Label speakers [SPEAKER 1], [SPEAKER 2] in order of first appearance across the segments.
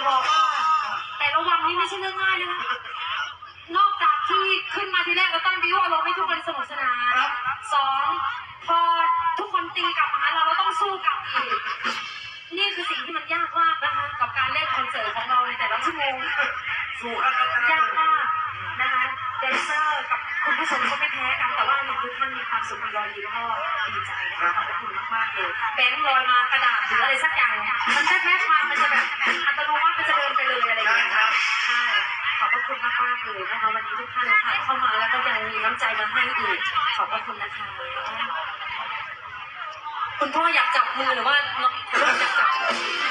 [SPEAKER 1] จะบอกว่า แต่ระวังนี่ไม่ใช่เรื่องง่ายนะคะนอกจากที่ขึ้นมาทีแรกเราตั้งวิวอารมณ์ให้ทุกคนสนุกสนานสองพอทุกคนตีกลับมาหาเราเราต้องสู้กลับอีกนี่คือสิ่งที่มันยากมากนะคะกับการเล่นคอนเสิร์ตของเราในแต่ละชั่วโมง
[SPEAKER 2] สู้ครับครับ
[SPEAKER 1] ยากมากนะคะแดนเซอร์กับคุณผู้ชมก็ไม่แพ้กันแต่ว่าหนึ่งทุกท่านมีความสุขมีรอยยิ้มแล้วก็ดีใจนะคะขอบคุณมากๆเลยแบงค์ลอยมากระดาษ นะคะวันนี้ทุกท่านผ่านเข้ามาแล้วก็ยังมีน้ำใจมาให้อีก ขอบพระคุณนะคะ คุณพ่ออยากจับมือหรือว่าน้องลูกอยากจับ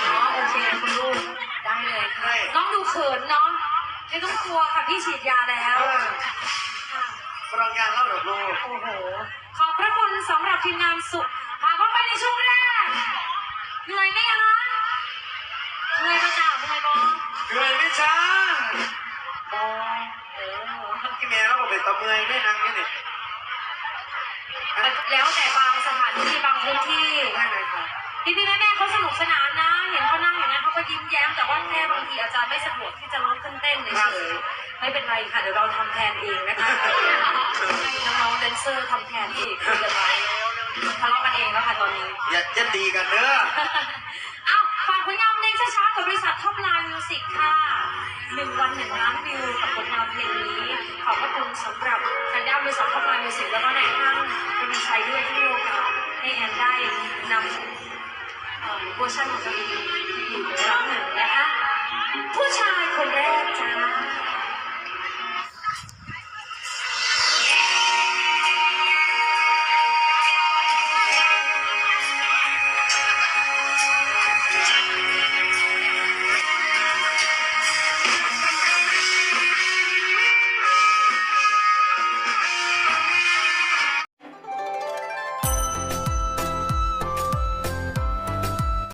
[SPEAKER 1] อ๋อโอเคคุณลูกได้เลยค่ะ น้องดูเขินเนาะไม่ต้องกลัวค่ะพี่ฉีดยาแล้ว
[SPEAKER 2] เออ
[SPEAKER 1] ค่ะ
[SPEAKER 2] พลังงานเล่าแบบโล
[SPEAKER 1] โอ้โห ขอบพระคุณสำหรับทีมงานสุขพาเข้าไปในช่วงแรก เหนื่อยไหมคะ เหนื่อยประจ่าเหนื่อยบอ
[SPEAKER 2] เหนื่อยไหม่ช้า
[SPEAKER 1] บอเออ
[SPEAKER 2] พี่แม่เราบอกเป็นตะเมอยไม่นั่งนี่นี่
[SPEAKER 1] แล้วแต่บางสถานที่บางพื้นที่
[SPEAKER 2] ได้เลยค่ะ
[SPEAKER 1] พี่พี่แม่แม่เขาสนุกสนานนะ เห็นเขานั่งอย่างนั้นเขาก็ยิ้มแย้มแต่ว่าแค่บางทีอาจารย์ไม่สะดวกที่จะลุกขึ้นเต้นเฉยๆไม่เป็นไรค่ะเดี๋ยวเราทำแทนเองนะคะให้น้องๆแดนเซอร์ทำแทนเองคุยกันไว้ทะเลาะกันเองแล้วค่ะตอนนี้
[SPEAKER 2] อย่าจะดีกันเด้อ
[SPEAKER 1] อ้าวฝากผลงานเพลงช้าๆกับบริษัทท็อปไลน์มิวสิกค่ะหนึ่งวันหนึ่งล้านวิวกับผลงานเพลง สิกแล้วก็ในห้างเป็มีชัยด้วยที่โอกาสให้แอนได้นำเอ่อเวอร์ชันของตัวเองอีกครั้งหนึ่งนะคะผู้ชายคนแรก